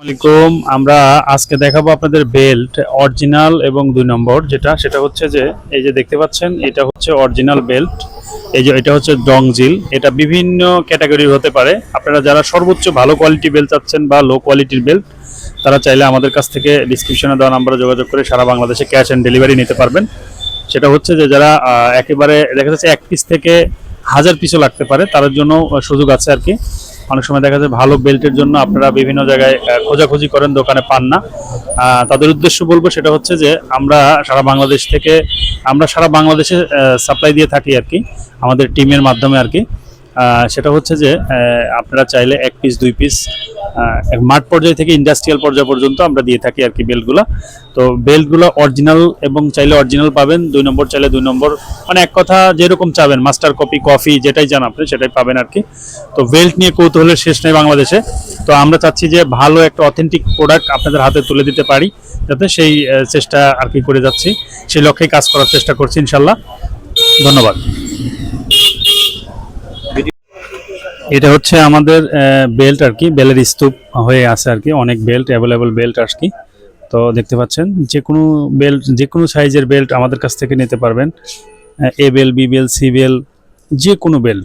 আসসালামাইকুম আমরা আজকে দেখাবো আপনাদের বেল্ট, অরিজিনাল এবং দুই নম্বর। যেটা, সেটা হচ্ছে যে, এই যে দেখতে পাচ্ছেন, এটা হচ্ছে অরিজিনাল বেল্ট। এই যে, এটা হচ্ছে ডংজিল। এটা বিভিন্ন ক্যাটাগরির হতে পারে। আপনারা যারা সর্বোচ্চ ভালো কোয়ালিটি বেল্ট চাচ্ছেন বা লো কোয়ালিটির বেল্ট, তারা চাইলে আমাদের কাছ থেকে ডিসক্রিপশনে দেওয়া নাম্বারে যোগাযোগ করে সারা বাংলাদেশে ক্যাশ অ্যান্ড ডেলিভারি নিতে পারবেন। সেটা হচ্ছে যে, যারা একেবারে দেখা যাচ্ছে এক পিস থেকে হাজার পিসও লাগতে পারে তার জন্য সুযোগ আছে আর কি। অনেক সময় দেখা যায় ভালো বেল্টের জন্য আপনারা বিভিন্ন জায়গায় খোঁজাখুঁজি করেন, দোকানে পান না। তাদের উদ্দেশ্য বলব সেটা হচ্ছে যে, আমরা সারা বাংলাদেশ থেকে, আমরা সারা বাংলাদেশে সাপ্লাই দিয়ে থাকি আর কি, আমাদের টিমের মাধ্যমে আর কি। সেটা হচ্ছে যে আপনারা চাইলে এক পিস দুই পিস মাঠ পর্যায় থেকে ইন্ডাস্ট্রিয়াল পর্যায় পর্যন্ত আমরা দিয়ে থাকি আর কি বেল্টগুলো তো বেল্টগুলো অরিজিনাল এবং চাইলে অরিজিনাল পাবেন, দুই নম্বর চাইলে দুই নম্বর। মানে এক কথা যেরকম চাবেন মাস্টার কপি কফি যেটাই চান আপনি, সেটাই পাবেন আর কি। তো বেল্ট নিয়ে কৌতূহলের শেষ নেই বাংলাদেশে। তো আমরা চাচ্ছি যে ভালো একটা অথেন্টিক প্রোডাক্ট আপনাদের হাতে তুলে দিতে পারি, যাতে সেই চেষ্টা আর কি করে যাচ্ছি। সেই লক্ষ্যেই কাজ করার চেষ্টা করছি ইনশাল্লাহ। ধন্যবাদ। এটা হচ্ছে আমাদের বেল্ট আর কি বেলের স্তূপ হয়ে আছে আর কি, অনেক বেল্ট অ্যাভেলেবল বেল্ট আর কি। তো দেখতে পাচ্ছেন, যে কোনো বেল্ট যে কোনো সাইজের বেল্ট আমাদের কাছ থেকে নিতে পারবেন A bell B bell C bell যে কোনো বেল্ট